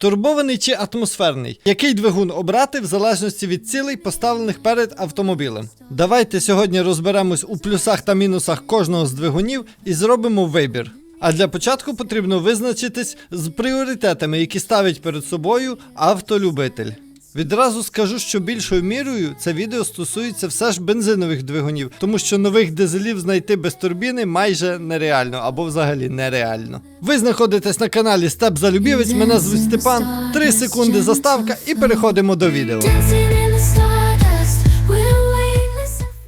Турбований чи атмосферний? Який двигун обрати в залежності від цілей, поставлених перед автомобілем? Давайте сьогодні розберемось у плюсах та мінусах кожного з двигунів і зробимо вибір. А для початку потрібно визначитись з пріоритетами, які ставить перед собою автолюбитель. Відразу скажу, що більшою мірою це відео стосується все ж бензинових двигунів, тому що нових дизелів знайти без турбіни майже нереально або взагалі нереально. Ви знаходитесь на каналі Степ Залюбівець. Мене звуть Степан. 3 секунди заставка і переходимо до відео.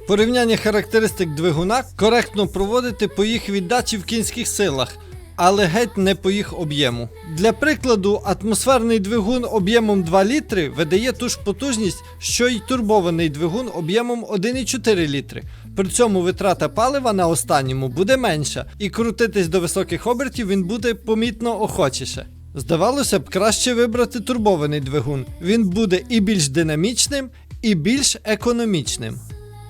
Порівняння характеристик двигуна коректно проводити по їх віддачі в кінських силах, але геть не по їх об'єму. Для прикладу, атмосферний двигун об'ємом 2 літри видає ту ж потужність, що й турбований двигун об'ємом 1,4 літри. При цьому витрата палива на останньому буде менша, і крутитись до високих обертів він буде помітно охочіше. Здавалося б, краще вибрати турбований двигун. Він буде і більш динамічним, і більш економічним.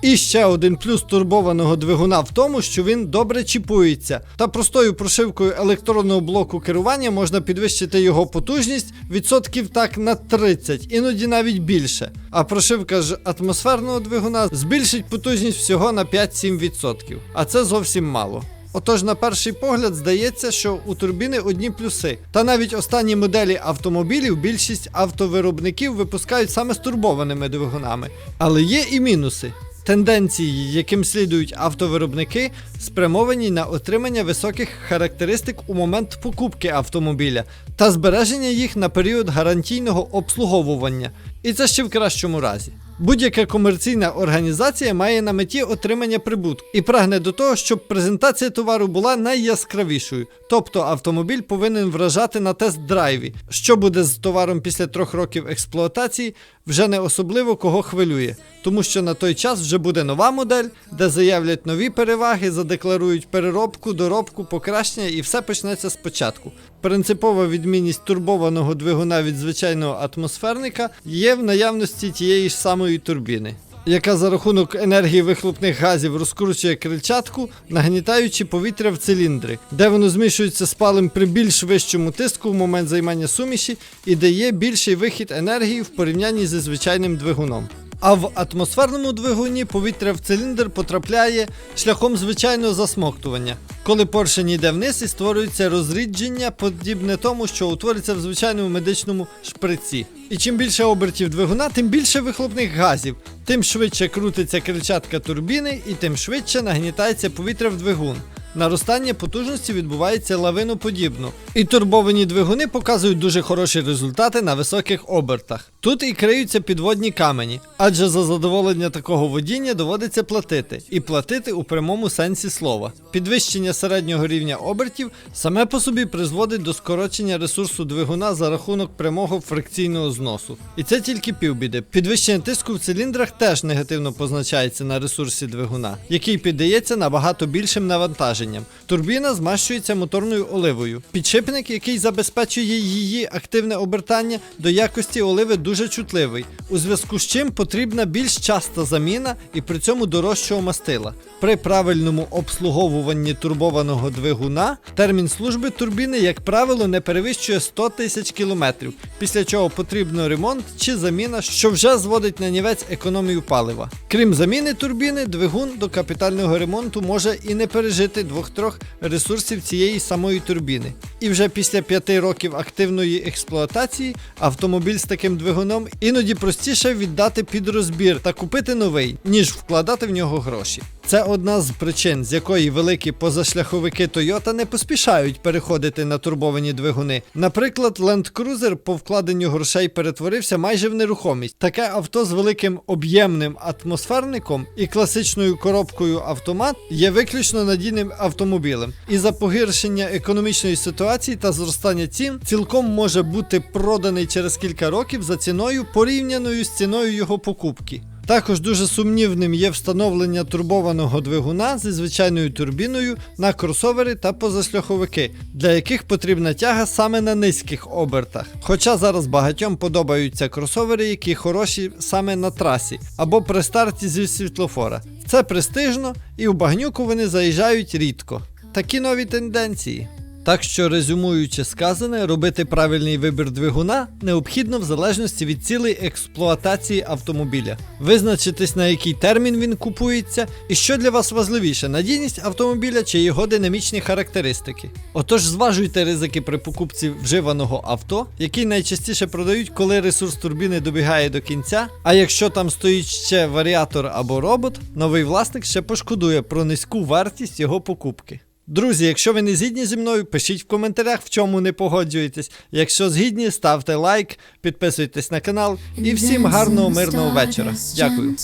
І ще один плюс турбованого двигуна в тому, що він добре чіпується, та простою прошивкою електронного блоку керування можна підвищити його потужність відсотків так на 30, іноді навіть більше. А прошивка ж атмосферного двигуна збільшить потужність всього на 5-7%. А це зовсім мало. Отож, на перший погляд здається, що у турбіни одні плюси. Та навіть останні моделі автомобілів більшість автовиробників випускають саме з турбованими двигунами. Але є і мінуси. Тенденції, яким слідують автовиробники, спрямовані на отримання високих характеристик у момент покупки автомобіля та збереження їх на період гарантійного обслуговування. І це ще в кращому разі. Будь-яка комерційна організація має на меті отримання прибутку і прагне до того, щоб презентація товару була найяскравішою. Тобто автомобіль повинен вражати на тест-драйві. Що буде з товаром після трьох років експлуатації, вже не особливо кого хвилює, тому що на той час вже буде нова модель, де заявлять нові переваги, задекларують переробку, доробку, покращення і все почнеться спочатку. Принципова відмінність турбованого двигуна від звичайного атмосферника є в наявності тієї ж самої турбіни. Яка за рахунок енергії вихлопних газів розкручує крильчатку, нагнітаючи повітря в циліндри, де воно змішується з палем при більш вищому тиску в момент займання суміші і дає більший вихід енергії в порівнянні зі звичайним двигуном. А в атмосферному двигуні повітря в циліндр потрапляє шляхом звичайного засмоктування, коли поршень йде вниз і створюється розрідження, подібне тому, що утвориться в звичайному медичному шприці. І чим більше обертів двигуна, тим більше вихлопних газів, тим швидше крутиться крильчатка турбіни і тим швидше нагнітається повітря в двигун. Наростання потужності відбувається лавиноподібно, і турбовані двигуни показують дуже хороші результати на високих обертах. Тут і криються підводні камені, адже за задоволення такого водіння доводиться платити, і платити у прямому сенсі слова. Підвищення середнього рівня обертів саме по собі призводить до скорочення ресурсу двигуна за рахунок прямого фрикційного зносу. І це тільки півбіди. Підвищення тиску в циліндрах теж негативно позначається на ресурсі двигуна, який піддається набагато більшим навантаженням. Турбіна змащується моторною оливою. Підшипник, який забезпечує її активне обертання, до якості оливи дуже чутливий, у зв'язку з чим потрібна більш часта заміна і при цьому дорожчого мастила. При правильному обслуговуванні турбованого двигуна термін служби турбіни, як правило, не перевищує 100 тисяч кілометрів, після чого потрібно ремонт чи заміна, що вже зводить на нівець економію палива. Крім заміни турбіни, двигун до капітального ремонту може і не пережити двох-трьох ресурсів цієї самої турбіни. І вже після п'яти років активної експлуатації автомобіль з таким двигуном іноді простіше віддати під розбір та купити новий, ніж вкладати в нього гроші. Це одна з причин, з якої великі позашляховики Toyota не поспішають переходити на турбовані двигуни. Наприклад, Land Cruiser по вкладенню грошей перетворився майже в нерухомість. Таке авто з великим об'ємним атмосферником і класичною коробкою автомат є виключно надійним автомобілем. І за погіршення економічної ситуації та зростання цін цілком може бути проданий через кілька років за ціною порівняною з ціною його покупки. Також дуже сумнівним є встановлення турбованого двигуна зі звичайною турбіною на кросовери та позашляховики, для яких потрібна тяга саме на низьких обертах. Хоча зараз багатьом подобаються кросовери, які хороші саме на трасі або при старті зі світлофора. Це престижно і у багнюку вони заїжджають рідко. Такі нові тенденції. Так що, резюмуючи сказане, робити правильний вибір двигуна необхідно в залежності від цілей експлуатації автомобіля, визначитись на який термін він купується, і що для вас важливіше, надійність автомобіля чи його динамічні характеристики. Отож, зважуйте ризики при покупці вживаного авто, який найчастіше продають, коли ресурс турбіни добігає до кінця. А якщо там стоїть ще варіатор або робот, новий власник ще пошкодує про низьку вартість його покупки. Друзі, якщо ви не згідні зі мною, пишіть в коментарях, в чому не погоджуєтесь. Якщо згідні, ставте лайк, підписуйтесь на канал і всім гарного мирного вечора. Дякую.